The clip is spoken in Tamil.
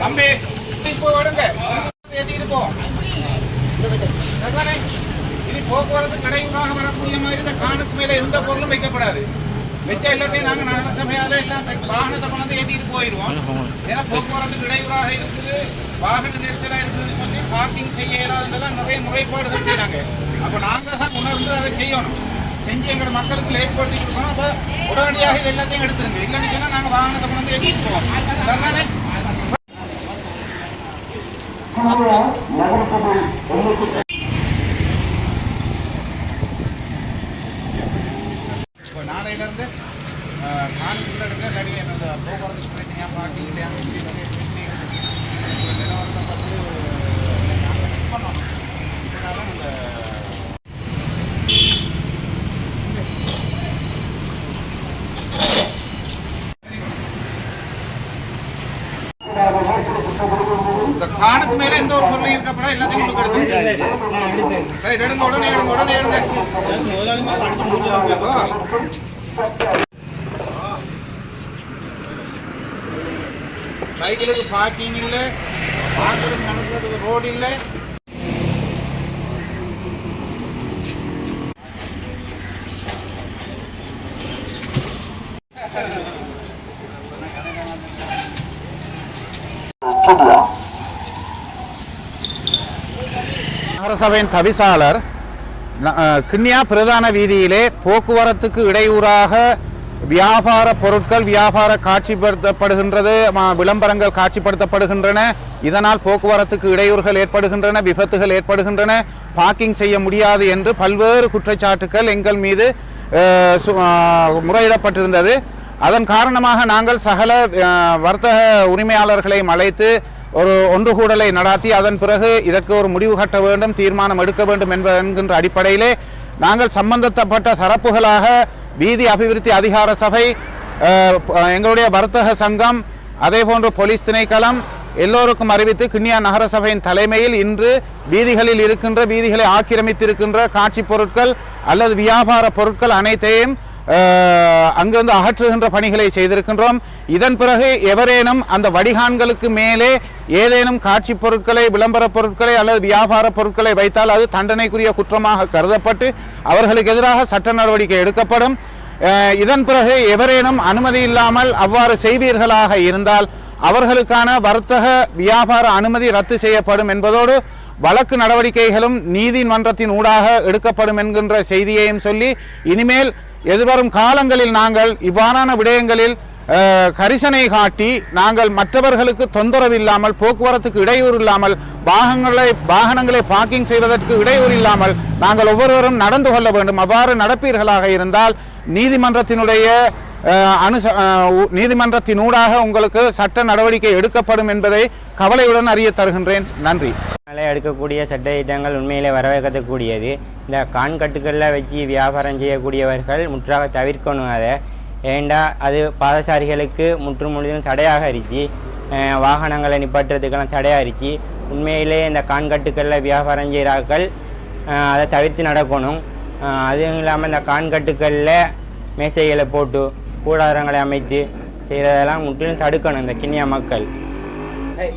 தம்பி இப்போ விடுங்க ஏற்றிட்டு போ இனி போக்குவரத்து இடையூறாக வரக்கூடிய மாதிரி இந்த காணுக்கு மேலே எந்த பொருளும் வைக்கப்படாது வச்ச எல்லாத்தையும் நாங்கள் நகர சபையால் எல்லாம் வாகனத்தை கொண்டு ஏற்றிட்டு போயிடுவோம் ஏன்னா போக்குவரத்துக்கு இடையூறாக இருக்குது வாகன நெரிசலாக இருக்குதுன்னு சொல்லி பார்க்கிங் செய்ய இயலாததெல்லாம் நிறைய முறைப்பாடுகள் செய்கிறாங்க அப்போ நாங்கள் தான் உணர்ந்து அதை செய்யணும். செஞ்சு எங்கள் மக்களுக்கு லேஸ்படுத்தி கொடுக்கணும் அப்போ உடனடியாக இது எல்லாத்தையும் எடுத்துருங்க. இல்லைன்னு சொன்னால் நாங்கள் வாகனத்தை கொண்டு ஏற்றிட்டு போவோம். சரிதானே இப்போ நாளையிலேருந்து கான்கிரீட் எடுக்க ரெடி அந்த போக்குவரத்து பிரச்சனையாக பார்க்கிங் நிலவரத்தை பார்த்து நாங்கள் மிஸ் பண்ணோம் இதனால அந்த இந்த எந்த ஒரு பொருளையும் இருக்கப்படா எல்லாத்தையும் உங்களுக்கு எடுத்து ரைட் எடுங்க உடனே எடுங்க உடனே எடுங்க சைக்கிளுக்கு பார்க்கிங் இல்லை. பார்க்கறது நடக்கிறதுக்கு ரோடு இல்லை. நகரசபையின் தவிசாளர் கிண்ணியா பிரதான வீதியிலே போக்குவரத்துக்கு இடையூறாக வியாபார பொருட்கள் வியாபார காட்சிப்படுத்தப்படுகின்றது விளம்பரங்கள் காட்சிப்படுத்தப்படுகின்றன. இதனால் போக்குவரத்துக்கு இடையூறுகள் ஏற்படுகின்றன விபத்துகள் ஏற்படுகின்றன. பார்க்கிங் செய்ய முடியாது என்று பல்வேறு குற்றச்சாட்டுகள் எங்கள் மீது சு- முறையிடப்பட்டிருந்தது. அதன் காரணமாக நாங்கள் சகல வர்த்தக உரிமையாளர்களையும் அழைத்து ஒரு ஒன்று கூடலை நடாத்தி அதன் பிறகு இதற்கு ஒரு முடிவு கட்ட வேண்டும் தீர்மானம் எடுக்க வேண்டும் என்ப என்கின்ற அடிப்படையிலே நாங்கள் சம்பந்தப்பட்ட தரப்புகளாக வீதி அபிவிருத்தி அதிகார சபை எங்களுடைய வர்த்தக சங்கம் அதே போன்று போலீஸ் திணைக்களம் எல்லோருக்கும் அறிவித்து கிண்ணியா நகர சபையின் தலைமையில் இன்று வீதிகளில் இருக்கின்ற வீதிகளை ஆக்கிரமித்திருக்கின்ற காட்சி பொருட்கள் அல்லது வியாபார பொருட்கள் அனைத்தையும் அங்கிருந்து அகற்றுகின்ற பணிகளை செய்திருக்கின்றோம். இதன் பிறகு எவரேனும் அந்த வடிகான்களுக்கு மேலே ஏதேனும் காட்சி பொருட்களை விளம்பர பொருட்களை அல்லது வியாபார பொருட்களை வைத்தால் அது தண்டனைக்குரிய குற்றமாக கருதப்பட்டு அவர்களுக்கு எதிராக சட்ட நடவடிக்கை எடுக்கப்படும். இதன் பிறகு எவரேனும் அனுமதி இல்லாமல் அவ்வாறு செய்வீர்களாக இருந்தால் அவர்களுக்கான வர்த்தக வியாபார அனுமதி ரத்து செய்யப்படும் என்பதோடு வழக்கு நடவடிக்கைகளும் நீதிமன்றத்தின் ஊடாக எடுக்கப்படும் என்கின்ற செய்தியையும் சொல்லி இனிமேல் எதிர்வரும் காலங்களில் நாங்கள் இவ்வாறான விடயங்களில் கரிசனை காட்டி நாங்கள் மற்றவர்களுக்கு தொந்தரவு இல்லாமல் போக்குவரத்துக்கு இடையூறு இல்லாமல் வாகனங்களை வாகனங்களை பார்க்கிங் செய்வதற்கு இடையூறு இல்லாமல் நாங்கள் ஒவ்வொருவரும் நடந்து கொள்ள வேண்டும். அவ்வாறு நடப்பீர்களாக இருந்தால் நீதிமன்றத்தினுடைய அனுச உ- நீதிமன்றத்தினூடாக உங்களுக்கு சட்ட நடவடிக்கை எடுக்கப்படும் என்பதை கவலையுடன் அறிய தருகின்றேன். நன்றி. மேலே எடுக்கக்கூடிய சட்ட திட்டங்கள் உண்மையிலே வரவேற்கக்கூடியது. இந்த கான்கட்டுகளில் வச்சு வியாபாரம் செய்யக்கூடியவர்கள் முற்றாக தவிர்க்கணும் அதை ஏண்டா அது பாதசாரிகளுக்கு முற்று முழுதும் தடையாக இருச்சு வாகனங்களை நிப்பாட்டுறதுக்கெல்லாம் தடையாக இருச்சு. உண்மையிலே இந்த கான்கட்டுகளில் வியாபாரம் செய்கிறார்கள் அதை தவிர்த்து நடக்கணும். அதுவும் இல்லாமல் இந்த கான்கட்டுகளில் மேசைகளை போட்டு கூடாரங்களை அமைத்து செய்கிறதெல்லாம் முற்றிலும் தடுக்கணும் இந்த கிண்ணியா மக்கள்.